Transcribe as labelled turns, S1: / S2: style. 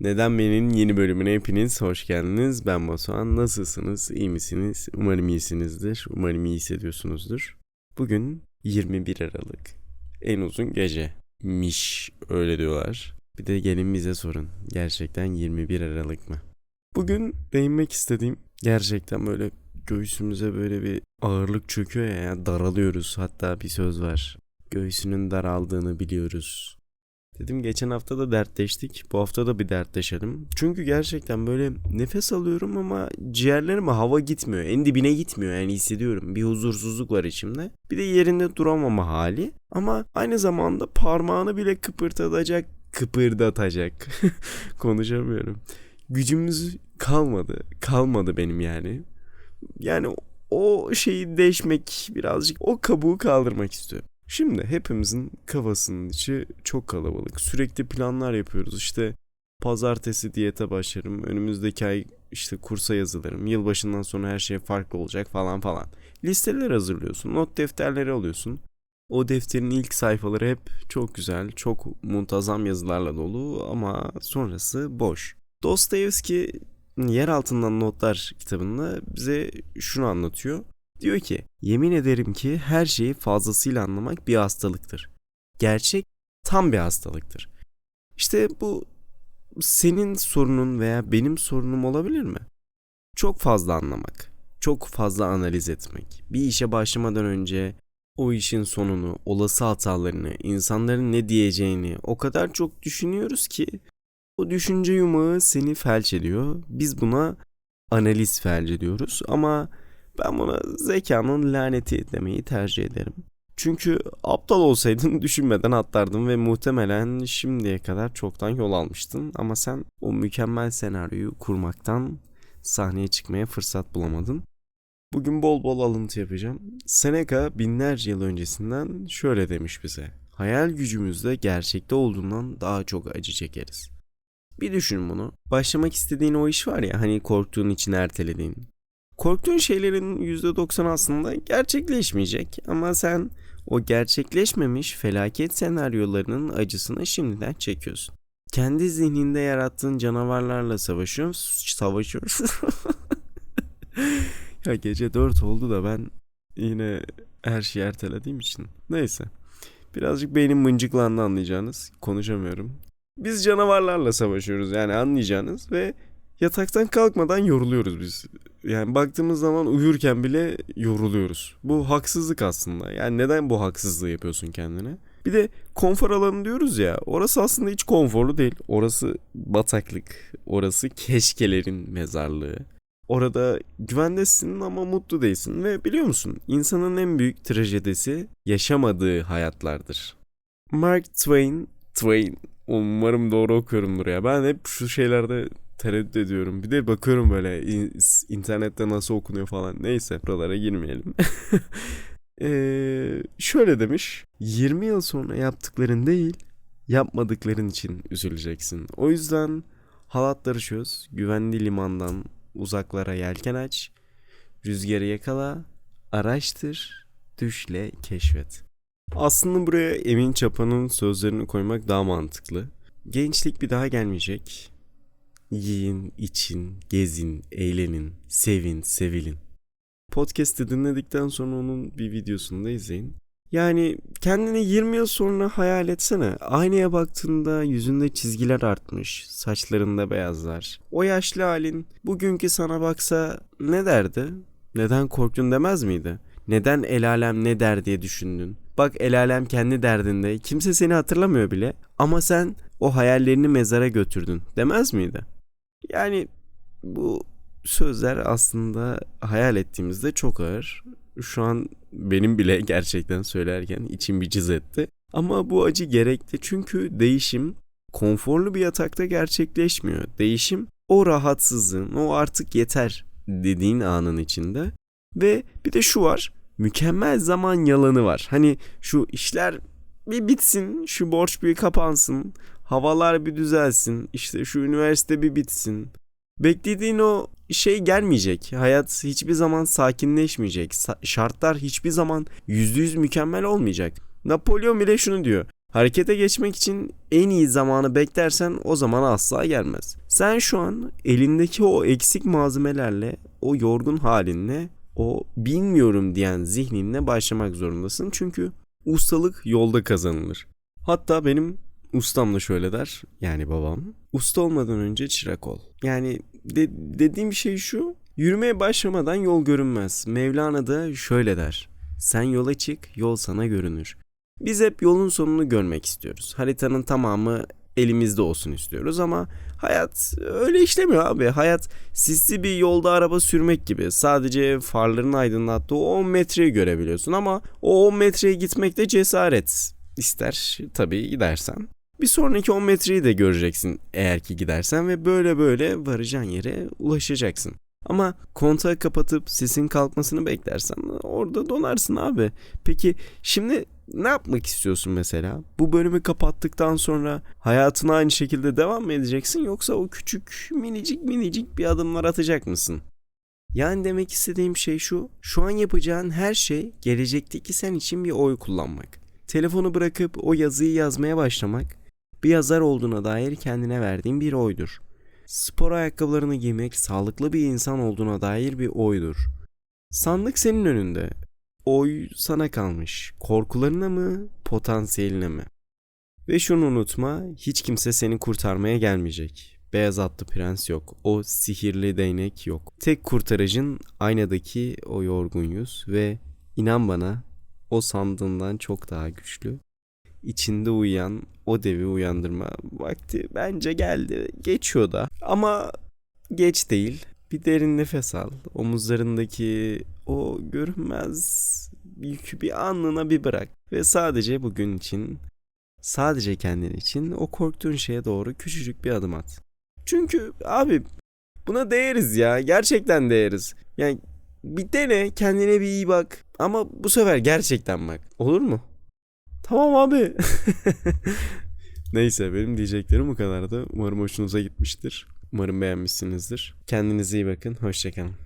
S1: Neden Beni'nin yeni bölümüne hepiniz hoş geldiniz. Ben Batuhan. Nasılsınız? İyi misiniz? Umarım iyisinizdir. Umarım iyi hissediyorsunuzdur. Bugün 21 Aralık. En uzun gece. Miş öyle diyorlar. Bir de gelin bize sorun. Gerçekten 21 Aralık mı? Bugün değinmek istediğim gerçekten böyle göğsümüze böyle bir ağırlık çöküyor ya daralıyoruz. Hatta bir söz var. Göğsünün daraldığını biliyoruz. Dedim geçen hafta da dertleştik. Bu hafta da bir dertleşelim. Çünkü gerçekten böyle nefes alıyorum ama ciğerlerime hava gitmiyor. En dibine gitmiyor yani hissediyorum. Bir huzursuzluk var içimde. Bir de yerinde duramama hali. Ama aynı zamanda parmağını bile kıpırdatacak, kıpırdatacak. Konuşamıyorum. Gücümüz kalmadı. Kalmadı benim yani. Yani o şeyi değişmek birazcık o kabuğu kaldırmak istiyorum. Şimdi hepimizin kafasının içi çok kalabalık. Sürekli planlar yapıyoruz. İşte pazartesi diyete başlarım. Önümüzdeki ay işte kursa yazılırım. Yılbaşından sonra her şey farklı olacak falan falan. Listeler hazırlıyorsun. Not defterleri alıyorsun. O defterin ilk sayfaları hep çok güzel, çok muntazam yazılarla dolu ama sonrası boş. Dostoyevski Yer Altından Notlar kitabında bize şunu anlatıyor. Diyor ki, yemin ederim ki her şeyi fazlasıyla anlamak bir hastalıktır. Gerçek tam bir hastalıktır. İşte bu senin sorunun veya benim sorunum olabilir mi? Çok fazla anlamak, çok fazla analiz etmek. Bir işe başlamadan önce o işin sonunu, olası hatalarını, insanların ne diyeceğini o kadar çok düşünüyoruz ki o düşünce yumağı seni felç ediyor. Biz buna analiz felç ediyoruz ama ben buna zekanın laneti demeyi tercih ederim. Çünkü aptal olsaydın düşünmeden atlardın ve muhtemelen şimdiye kadar çoktan yol almıştın ama sen o mükemmel senaryoyu kurmaktan sahneye çıkmaya fırsat bulamadın. Bugün bol bol alıntı yapacağım. Seneca binlerce yıl öncesinden şöyle demiş bize. Hayal gücümüzde gerçekte olduğundan daha çok acı çekeriz. Bir düşün bunu. Başlamak istediğin o iş var ya hani korktuğun için ertelediğin. Korktuğun şeylerin %90 aslında gerçekleşmeyecek ama sen o gerçekleşmemiş felaket senaryolarının acısını şimdiden çekiyorsun. Kendi zihninde yarattığın canavarlarla savaşıyorsun. Savaşıyorsun. ya gece 4 oldu da ben yine her şeyi ertelediğim için. Neyse. Birazcık beynim mıncıklandı anlayacağınız. Konuşamıyorum. Biz canavarlarla savaşıyoruz yani anlayacağınız ve yataktan kalkmadan yoruluyoruz biz. Yani baktığımız zaman uyurken bile yoruluyoruz. Bu haksızlık aslında. Yani neden bu haksızlığı yapıyorsun kendine? Bir de konfor alanı diyoruz ya. Orası aslında hiç konforlu değil. Orası bataklık. Orası keşkelerin mezarlığı. Orada güvendesin ama mutlu değilsin ve biliyor musun? İnsanın en büyük trajedisi yaşamadığı hayatlardır. Mark Twain, Twain umarım doğru okuyorumdur ya. Ben hep şu şeylerde tereddüt ediyorum. Bir de bakıyorum böyle internette nasıl okunuyor falan. Neyse buralara girmeyelim. ee, şöyle demiş. 20 yıl sonra yaptıkların değil, yapmadıkların için üzüleceksin. O yüzden halatları çöz, güvenli limandan uzaklara yelken aç, rüzgarı yakala, araştır, düşle keşfet. Aslında buraya Emin Çapa'nın sözlerini koymak daha mantıklı. Gençlik bir daha gelmeyecek. Yiyin, için, gezin, eğlenin, sevin, sevilin. Podcast'ı dinledikten sonra onun bir videosunu da izleyin. Yani kendini 20 yıl sonra hayal etsene. Aynaya baktığında yüzünde çizgiler artmış, saçlarında beyazlar. O yaşlı halin bugünkü sana baksa ne derdi? Neden korktun demez miydi? Neden el alem ne der diye düşündün? Bak el alem kendi derdinde. Kimse seni hatırlamıyor bile. Ama sen o hayallerini mezara götürdün. Demez miydi? Yani bu sözler aslında hayal ettiğimizde çok ağır. Şu an benim bile gerçekten söylerken içim bir cız etti. Ama bu acı gerekli çünkü değişim konforlu bir yatakta gerçekleşmiyor. Değişim o rahatsızlığın, o artık yeter dediğin anın içinde. Ve bir de şu var mükemmel zaman yalanı var. Hani şu işler bir bitsin, şu borç bir kapansın, havalar bir düzelsin, işte şu üniversite bir bitsin. Beklediğin o şey gelmeyecek. Hayat hiçbir zaman sakinleşmeyecek. Sa- şartlar hiçbir zaman yüzde yüz mükemmel olmayacak. Napolyon bile şunu diyor. Harekete geçmek için en iyi zamanı beklersen o zaman asla gelmez. Sen şu an elindeki o eksik malzemelerle, o yorgun halinle, o bilmiyorum diyen zihninle başlamak zorundasın. Çünkü ustalık yolda kazanılır. Hatta benim ustam da şöyle der, yani babam. Usta olmadan önce çırak ol. Yani de- dediğim şey şu, yürümeye başlamadan yol görünmez. Mevlana da şöyle der. Sen yola çık, yol sana görünür. Biz hep yolun sonunu görmek istiyoruz. Haritanın tamamı elimizde olsun istiyoruz ama hayat öyle işlemiyor abi. Hayat sisli bir yolda araba sürmek gibi. Sadece farların aydınlattığı o 10 metreyi görebiliyorsun ama o 10 metreye gitmek de cesaret ister tabii gidersen. Bir sonraki 10 metreyi de göreceksin eğer ki gidersen ve böyle böyle varacağın yere ulaşacaksın. Ama kontağı kapatıp sesin kalkmasını beklersen orada donarsın abi. Peki şimdi ne yapmak istiyorsun mesela? Bu bölümü kapattıktan sonra hayatına aynı şekilde devam mı edeceksin yoksa o küçük minicik minicik bir adımlar atacak mısın? Yani demek istediğim şey şu. Şu an yapacağın her şey gelecekteki sen için bir oy kullanmak. Telefonu bırakıp o yazıyı yazmaya başlamak bir yazar olduğuna dair kendine verdiğin bir oydur. Spor ayakkabılarını giymek sağlıklı bir insan olduğuna dair bir oydur. Sandık senin önünde. Oy sana kalmış. Korkularına mı, potansiyeline mi? Ve şunu unutma, hiç kimse seni kurtarmaya gelmeyecek. Beyaz atlı prens yok. O sihirli değnek yok. Tek kurtarıcın aynadaki o yorgun yüz ve inan bana o sandığından çok daha güçlü. İçinde uyuyan o devi uyandırma vakti bence geldi. Geçiyor da. Ama geç değil. Bir derin nefes al. Omuzlarındaki o görünmez yükü bir anlığına bir bırak. Ve sadece bugün için, sadece kendin için o korktuğun şeye doğru küçücük bir adım at. Çünkü abi buna değeriz ya. Gerçekten değeriz. Yani bir dene kendine bir iyi bak. Ama bu sefer gerçekten bak. Olur mu? Tamam abi. Neyse benim diyeceklerim bu kadardı. Umarım hoşunuza gitmiştir. Umarım beğenmişsinizdir. Kendinize iyi bakın. Hoşçakalın.